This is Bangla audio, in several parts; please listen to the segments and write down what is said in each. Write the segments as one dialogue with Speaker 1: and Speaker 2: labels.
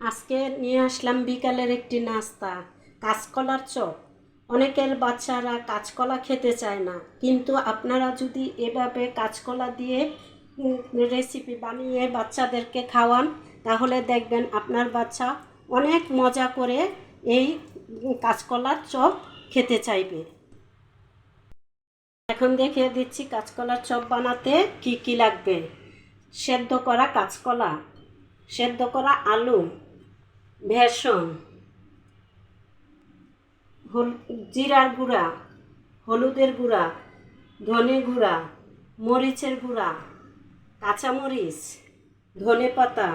Speaker 1: আজকে নিয়ে আসলাম বিকালের একটি নাস্তা, কাঁচকলার চপ। অনেকের বাচ্চারা কাঁচকলা খেতে চায় না, কিন্তু আপনারা যদি এভাবে কাঁচকলা দিয়ে রেসিপি বানিয়ে বাচ্চাদেরকে খাওয়ান, তাহলে দেখবেন আপনার বাচ্চা অনেক মজা করে এই কাঁচকলার চপ খেতে চাইবে। এখন দেখিয়ে দিচ্ছি কাঁচকলার চপ বানাতে কি কি লাগবে। সেদ্ধ করা কাঁচকলা, সেদ্ধ করা আলু বেসন হল, জিরার গুঁড়া, হলুদের গুঁড়া, ধনে গুঁড়া, মরিচের গুঁড়া, কাঁচামরিচ, ধনে পাতা,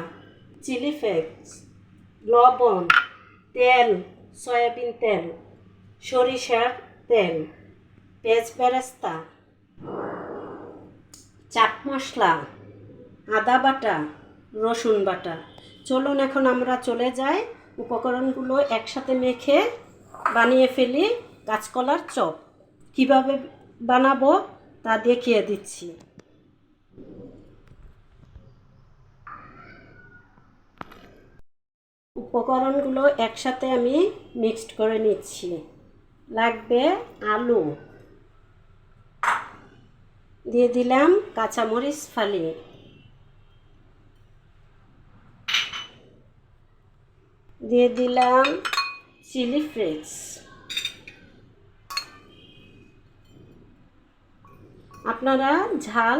Speaker 1: চিলি ফ্লেক্স, লবণ, তেল, সয়াবিন তেল, সরিষার তেল, পেঁয়াজ বেরেস্তা, চাট মশলা, আদা বাটা, রসুন বাটা। চলুন এখন আমরা চলে যাই উপকরণগুলো একসাথে মেখে বানিয়ে ফেলি কাঁচকলার চপ। কীভাবে বানাবো তা দেখিয়ে দিচ্ছি। উপকরণগুলো একসাথে আমি মিক্সড করে নিচ্ছি। লাগবে আলু। দিয়ে দিলাম কাঁচামরিচ ফালি। দিয়ে দিলাম চিলি ফ্লেক্স। আপনারা ঝাল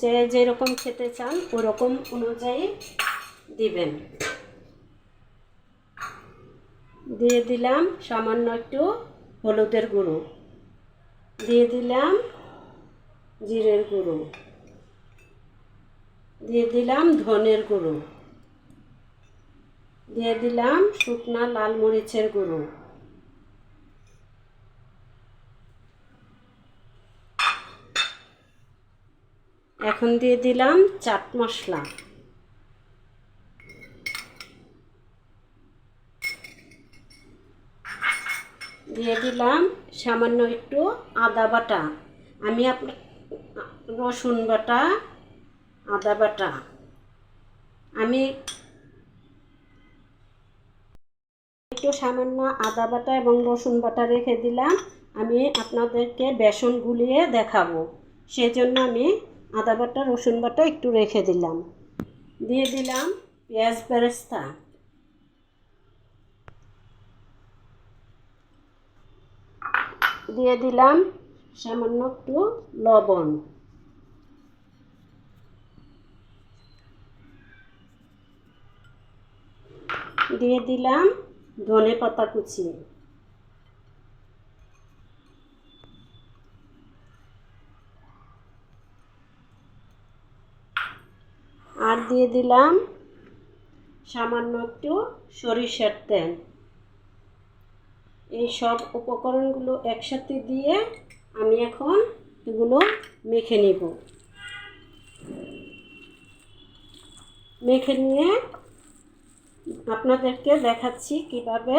Speaker 1: যে যেরকম খেতে চান, ওরকম অনুযায়ী দিবেন। দিয়ে দিলাম সামান্য একটু হলুদের গুঁড়ো। দিয়ে দিলাম জিরের গুঁড়ো। দিয়ে দিলাম ধনের গুঁড়ো। দিয়ে দিলাম শুকনা লাল মরিচের গুঁড়ো। এখন দিয়ে দিলাম চাট মশলা। দিয়ে দিলাম সামান্য একটু আদা বাটা। আমি আপনার রসুন বাটা, আদা বাটা। আমি একটু সামান্য আদা বাটা এবং রসুন বাটা রেখে দিলাম। আমি আপনাদেরকে বেসন গুলিয়ে দেখাবো। সেজন্য আমি আদা বাটা, রসুন বাটা একটু রেখে দিলাম। দিয়ে দিলাম পেঁয়াজ বেরেস্তা। দিয়ে দিলাম সামান্য একটু লবণ। দিয়ে দিলাম ধনে পাতা কুচি আর দিয়ে দিলাম সামান্য একটু সরিষার তেল। এই সব উপকরণগুলো একসাথে দিয়ে আমি এখন এগুলো মেখে নিব। মেখে নিয়ে আপনাদেরকে দেখাচ্ছি কীভাবে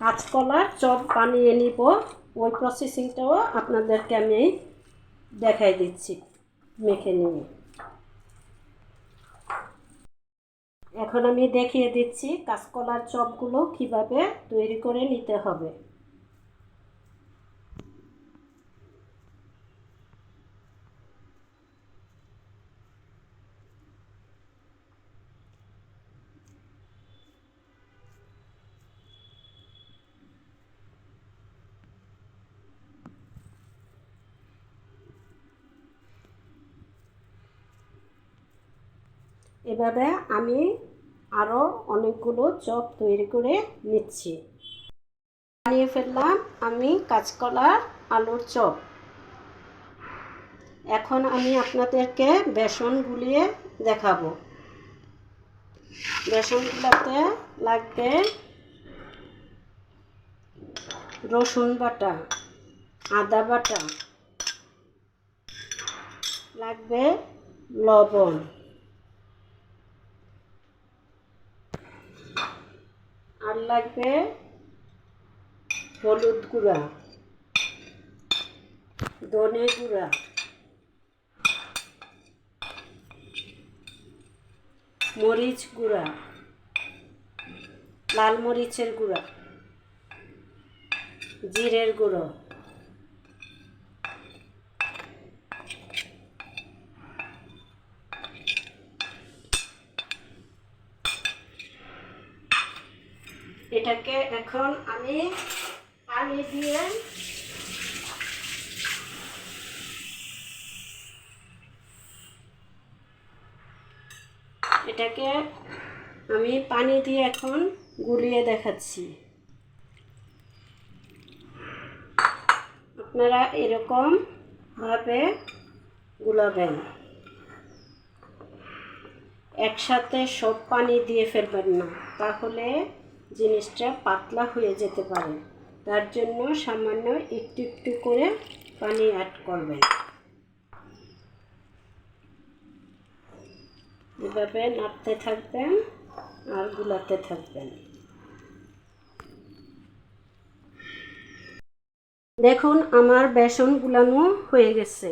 Speaker 1: কাঁচকলার চপ বানিয়ে নিব। ওই প্রসেসিংটাও আপনাদেরকে আমি দেখাই দিচ্ছি, মেখে নিয়ে। এখন আমি দেখিয়ে দিচ্ছি কাঁচকলার চপগুলো কীভাবে তৈরি করে নিতে হবে। এভাবে আমি আরও অনেকগুলো চপ তৈরি করে নিচ্ছি। বানিয়ে ফেললাম আমি কাঁচকলার আলুর চপ। এখন আমি আপনাদেরকে বেসন গুলিয়ে দেখাবো। বেসন গুলাতে লাগবে রসুন বাটা, আদা বাটা, লাগবে লবণ। আর লাগবে হলুদ গুঁড়া ধনে গুঁড়া। মরিচ গুঁড়া লাল মরিচের গুঁড়া জিরের গুঁড়ো। এটাকে এখন আমি পানি দিয়ে এটাকে আমি পানি দিয়ে এখন গুলিয়ে দেখাচ্ছি। আপনারা এরকম ভাবে গুলাবেন। একসাথে সব পানি দিয়ে ফেলবেন না, তাহলে জিনিসটা পাতলা হয়ে যেতে পারে। তার জন্য সামান্য একটু একটু করে পানি অ্যাড করবেন। এভাবে নাড়তে থাকবেন আর গুলাতে থাকবেন। দেখুন, আমার বেসন গুলানো হয়ে গেছে।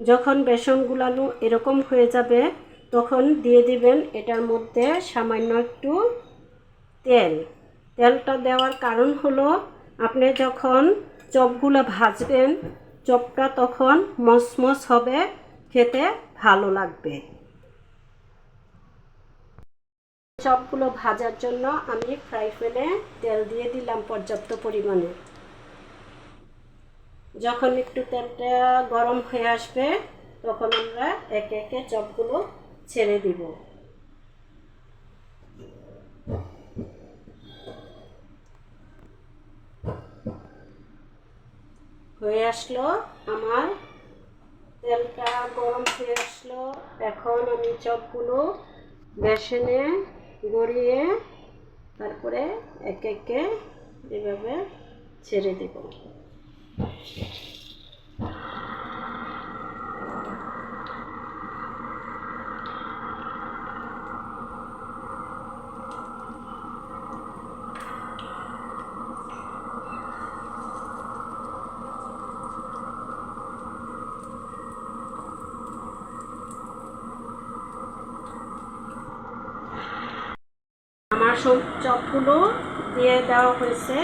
Speaker 1: যখন বেসন গুলানো এরকম হয়ে যাবে, তখন দিয়ে দিবেন এটার মধ্যে সামান্য একটু তেল। তেলটা দেওয়ার কারণ হলো, আপনি যখন চপগুলো ভাজবেন, চপটা তখন মসমস হবে, খেতে ভালো লাগবে। চপগুলো ভাজার জন্য আমি ফ্রাই প্যানে তেল দিয়ে দিলাম পর্যাপ্ত পরিমাণে। যখন একটু তেলটা গরম হয়ে আসবে, তখন আমরা একে একে চপগুলো ছেড়ে দিব। হয়ে আসলো আমার। তেলটা গরম হয়ে আসলো। এখন আমি চপগুলো বেসনে গড়িয়ে তারপরে এক একে এভাবে ছেড়ে দেব। চপগুলো দিয়ে দেওয়া হয়েছে,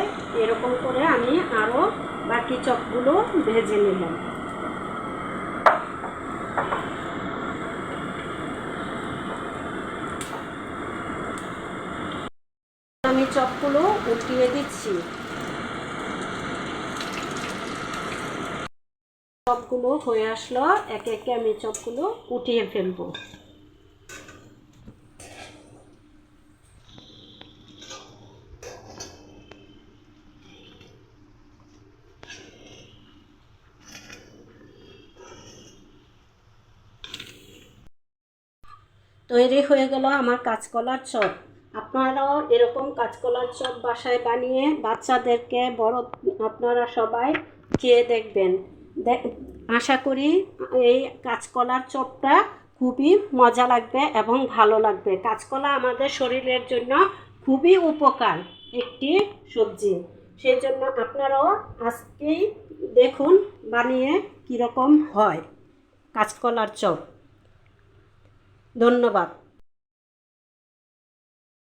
Speaker 1: এরকম করে আমি আরও বাকি চপগুলো ভেজে নিলাম আমি চপগুলো উঠিয়ে দিচ্ছি। চপগুলো হয়ে আসলো, একে একে আমি চপগুলো উঠিয়ে ফেলব। তৈরি হয়ে গেল আমার কাঁচকলার চপ। আপনারাও এরকম কাঁচকলার চপ বাসায় বানিয়ে বাচ্চাদেরকে বড় আপনারা সবাই খেয়ে দেখবেন। আশা করি এই কাঁচকলার চপটা খুবই মজা লাগবে এবং ভালো লাগবে। কাঁচকলা আমাদের শরীরের জন্য খুবই উপকার একটি সবজি। সেই জন্য আপনারাও আজকেই দেখুন বানিয়ে কীরকম হয় কাঁচকলার চপ। ধন্যবাদ।